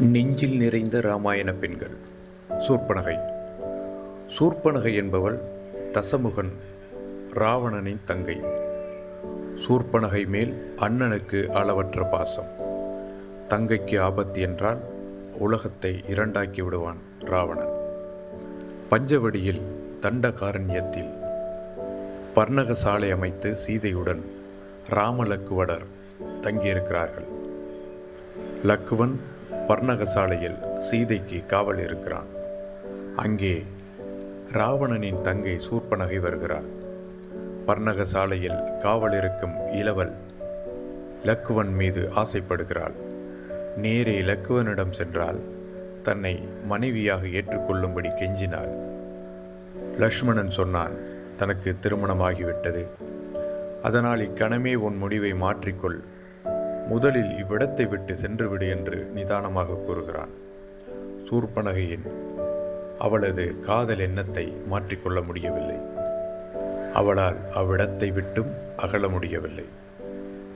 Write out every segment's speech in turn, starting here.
நெஞ்சில் நிறைந்த ராமாயண பெண்கள். சூர்பனகை சூர்பனகை என்பவள் தசமுகன் ராவணனின் தங்கை. சூர்பனகை மேல் அண்ணனுக்கு அளவற்ற பாசம். தங்கைக்கு ஆபத்து என்றால் உலகத்தை இரண்டாக்கி விடுவான் ராவணன். பஞ்சவடியில் தண்டகாரண்யத்தில் பர்ணகசாலை அமைத்து சீதையுடன் ராமலக்குவடர் தங்கியிருக்கிறார்கள். லக்குவன் பர்ணகசாலையில் சீதைக்கு காவல் இருக்கிறான். அங்கே ராவணனின் தங்கை சூர்பனகை வருகிறாள். பர்ணகசாலையில் காவல் இருக்கும் இளவல் லக்குவன் மீது ஆசைப்படுகிறாள். நேரே லக்குவனிடம் சென்றால் தன்னை மனைவியாக ஏற்றுக்கொள்ளும்படி கெஞ்சினாள். லக்ஷ்மணன் சொன்னான் தனக்கு திருமணமாகிவிட்டது. அதனால் இக்கணமே உன் முடிவை மாற்றிக்கொள். முதலில் இவ்விடத்தை விட்டு சென்றுவிடு என்று நிதானமாக கூறுகிறான். சூர்ப்பனகையின் அவளது காதல் எண்ணத்தை மாற்றிக்கொள்ள முடியவில்லை. அவளால் அவ்விடத்தை விட்டும் அகல முடியவில்லை.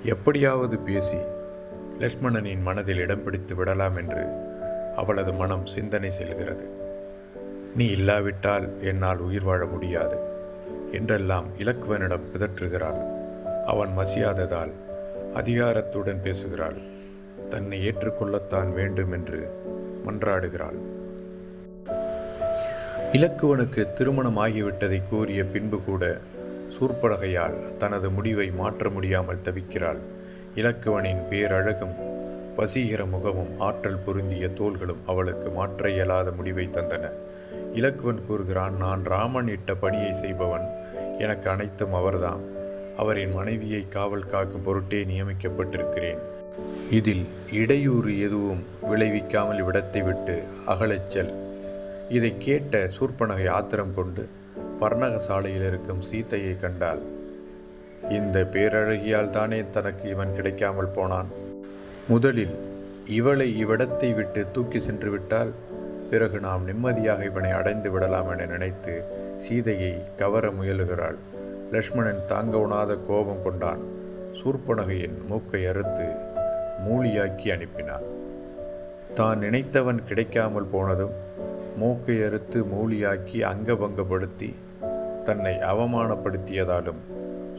எப்படியாவது பேசி லக்ஷ்மணனின் மனதில் இடம் பிடித்து விடலாம் என்று அவளது மனம் சிந்தனை செல்கிறது. நீ இல்லாவிட்டால் என்னால் உயிர் வாழ முடியாது என்றெல்லாம் இலக்குவனிடம் பிதற்றுகிறாள் அவன் மசியாததால் அதிகாரத்துடன் பேசுகிறாள். தன்னை ஏற்றுக்கொள்ளத்தான் வேண்டும் என்று மன்றாடுகிறாள். இலக்குவனுக்கு திருமணம் ஆகிவிட்டதை கூறிய பின்பு கூட சூர்ப்பனகையால் தனது முடிவை மாற்ற முடியாமல் தவிக்கிறாள். இலக்குவனின் பேரழகும் வசீகர முகமும் ஆற்றல் பொருந்திய தோள்களும் அவளுக்கு மாற்ற இயலாத முடிவை தந்தன. இலக்குவன் கூறுகிறான் நான் ராமன் இட்ட பணியை செய்பவன் எனக்கு அனைத்தும் அவர்தான். அவரின் மனைவியை காவல் காக்கும் பொருட்டே நியமிக்கப்பட்டிருக்கிறேன். இதில் இடையூறு எதுவும் விளைவிக்காமல் இவ்விடத்தை விட்டு அகலச்சல் இதை கேட்ட சூர்பனகை ஆத்திரம் கொண்டு பர்ணக சாலையில் இருக்கும் சீத்தையை கண்டாள். இந்த பேரழகியால் தானே தனக்கு இவன் கிடைக்காமல் போனான். முதலில் இவளை இவ்விடத்தை விட்டு தூக்கி சென்று விட்டால் பிறகு நாம் நிம்மதியாக இவனை அடைந்து விடலாம் என நினைத்து சீதையை கவர முயலுகிறாள். லக்ஷ்மணன் தாங்க உணாத கோபம் கொண்டான். சூர்பனகையின் மூக்கை அறுத்து மூலியாக்கி அனுப்பினான். தான் நினைத்தவன் கிடைக்காமல் போனதும் மூக்கை அறுத்து மூலியாக்கி அங்கபங்கப்படுத்தி தன்னை அவமானப்படுத்தியதாலும்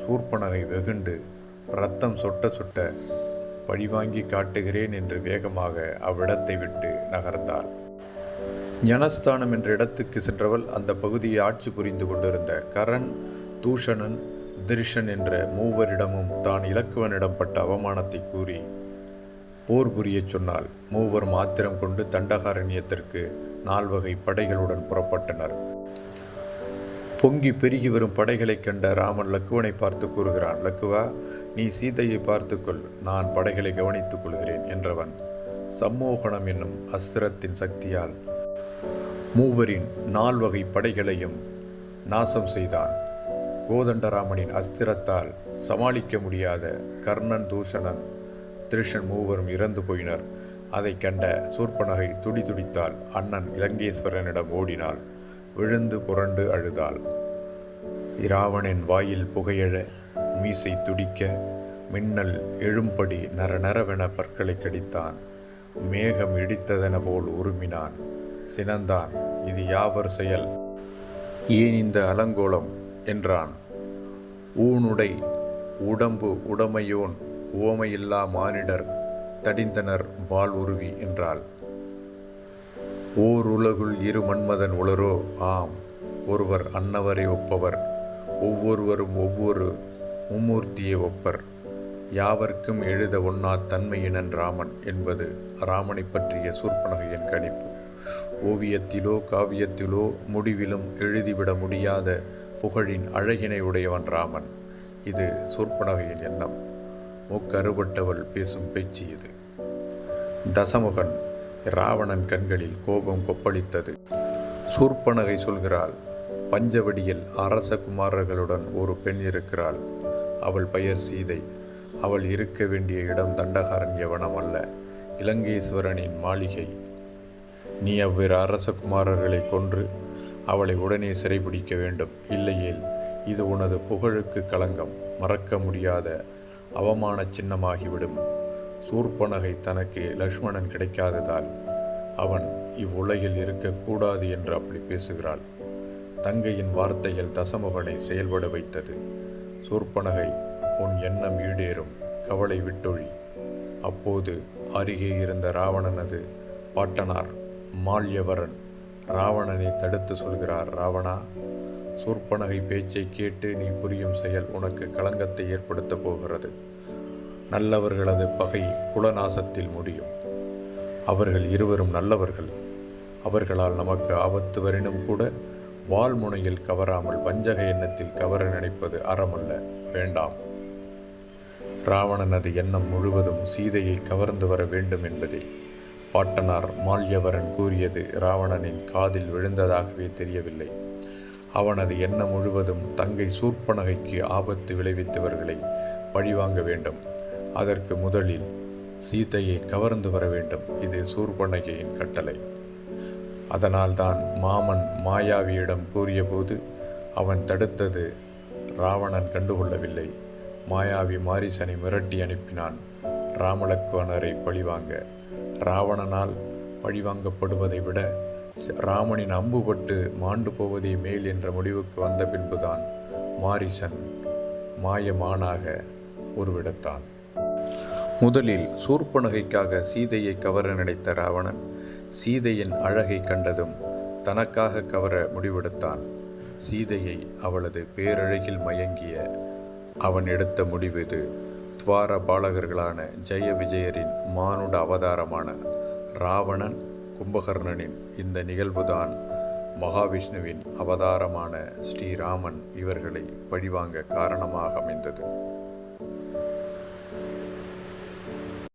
சூர்பனகை வெகுண்டு ரத்தம் சொட்ட சொட்ட பழிவாங்கி காட்டுகிறேன் என்று வேகமாக அவ்விடத்தை விட்டு நகர்ந்தாள். ஞனஸ்தானம் என்ற இடத்துக்கு சென்றவள் அந்த பகுதியை ஆட்சி புரிந்து கொண்டிருந்த கரண் தூஷணன் திருஷன் என்ற மூவரிடமும் தான் இலக்குவனிடம் பட்ட அவமானத்தை கூறி போர் புரியச் சொன்னால் மூவர் மாத்திரம் கொண்டு தண்டகாரண்யத்திற்கு நால்வகை படைகளுடன் புறப்பட்டனர். பொங்கி பெருகி வரும் படைகளைக் கண்ட ராமன் லக்குவனை பார்த்து கூறுகிறான் லக்குவா நீ சீதையை பார்த்துக்கொள் நான் படைகளை கவனித்துக் கொள்கிறேன் என்றவன் சம்மோகனம் என்னும் அஸ்திரத்தின் சக்தியால் மூவரின் நால்வகை படைகளையும் நாசம் செய்தான். கோதண்டராமனின் அஸ்திரத்தால் சமாளிக்க முடியாத கர்ணன் தூஷணன் திருஷன் மூவரும் இறந்து போயினர். அதை கண்ட சூர்பனகை துடி துடித்தால் அண்ணன் இலங்கேஸ்வரனிடம் ஓடினாள். விழுந்து புரண்டு அழுதாள். இராவணின் வாயில் புகையழ மீசை துடிக்க மின்னல் எழும்படி நரநரவென பற்களை கடித்தான். மேகம் இடித்ததென போல் உருமினான். சினந்தான் இது யாவர் செயல்? ஏன் இந்த அலங்கோலம்? என்றான். ஊனுடை உடம்பு உடமையோன் உவமையில்லா மானிடர் தடிந்தனர் வாழ்வுருவி என்றாள். ஓர் உலகுள் இரு மன்மதன் உளரோ? ஆம் ஒருவர் அன்னவரை ஒப்பவர் ஒவ்வொருவரும் ஒவ்வொரு மும்மூர்த்தியை ஒப்பர். யாவர்க்கும் எழுத ஒன்னா தன்மையினன் ராமன் என்பது ராமனை பற்றிய சூர்பனகையின் கணிப்பு. ஓவியத்திலோ காவியத்திலோ முடிவிலும் எழுதிவிட முடியாத புகழின் அழகினை உடையவன் ராமன். இது சொற்பனகையின் எண்ணம். மூக்கருபட்டவள் பேசும் பேச்சு இது. தசமுகன் ராவணன் கண்களில் கோபம் கொப்பளித்தது. சூர்பனகை சொல்கிறாள் பஞ்சவடியில் அரச குமாரர்களுடன் ஒரு பெண் இருக்கிறாள். அவள் பெயர் சீதை. அவள் இருக்க வேண்டிய இடம் தண்டகாரண்யவனம் அல்ல. இலங்கேஸ்வரனின் மாளிகை. நீ அவ்விரு அரச குமாரர்களை கொன்று அவளை உடனே சிறைபிடிக்க வேண்டும். இல்லையேல் இது உனது புகழுக்கு களங்கம். மறக்க முடியாத அவமான சின்னமாகிவிடும். சூர்பனகை தனக்கு லக்ஷ்மணன் கிடைக்காததால் அவன் இவ்வுலகில் இருக்கக்கூடாது என்று அப்படி பேசுகிறாள். தங்கையின் வார்த்தைகள் தசமுகனை செயல்பட வைத்தது. சூர்பனகை உன் எண்ணம் ஈடேறும். கவலை விட்டொழி. அப்போது அருகே இருந்த ராவணனது பாட்டனார் மால்யவரன் ராவணனை தடுத்து சொல்கிறார் ராவணா சூர்பனகை பேச்சை கேட்டு நீ புரியும் செயல் உனக்கு களங்கத்தை ஏற்படுத்தப் போகிறது. நல்லவர்களது பகை குலநாசத்தில் முடியும். அவர்கள் இருவரும் நல்லவர்கள். அவர்களால் நமக்கு ஆபத்து வரினும் கூட வால்முனையில் கவராமல் வஞ்சக எண்ணத்தில் கவர நினைப்பது அறமல்ல வேண்டாம். ராவணனது எண்ணம் முழுவதும் சீதையை கவர்ந்து வர வேண்டும் என்பதே. பாட்டனார் மால்யவரன் கூறியது ராவணனின் காதில் விழுந்ததாகவே தெரியவில்லை. அவனது எண்ணம் முழுவதும் தங்கை சூர்ப்பனகைக்கு ஆபத்து விளைவித்தவர்களை பழிவாங்க வேண்டும். அதற்கு முதலில் சீதையை கவர்ந்து வர வேண்டும். இது சூர்பனகையின் கட்டளை. அதனால்தான் மாமன் மாயாவியிடம் கூறியபோது அவன் தடுத்தது ராவணன் கண்டுகொள்ளவில்லை. மாயாவி மாரிசனை மிரட்டி அனுப்பினான். ராமலக்குவனரை பழிவாங்க ராவணனால் பழிவாங்கப்படுவதை விட ராமனின் அம்புபட்டு மாண்டு போவதே மேல் என்ற முடிவுக்கு வந்த பின்புதான் மாரிசன் மாயமானாக உருவெடுத்தான். முதலில் சூர்ப்பனகைக்காக சீதையை கவர நினைத்த ராவணன் சீதையின் அழகை கண்டதும் தனக்காக கவர முடிவெடுத்தான். சீதையை அவளது பேரழகில் மயங்கிய அவன் எடுத்த முடிவு இது. துவார பாலகர்களான ஜெய விஜயரின் மானுட அவதாரமான ராவணன் கும்பகர்ணனின் இந்த நிகழ்வுதான் மகாவிஷ்ணுவின் அவதாரமான ஸ்ரீராமன் இவர்களை பழிவாங்க காரணமாக அமைந்தது.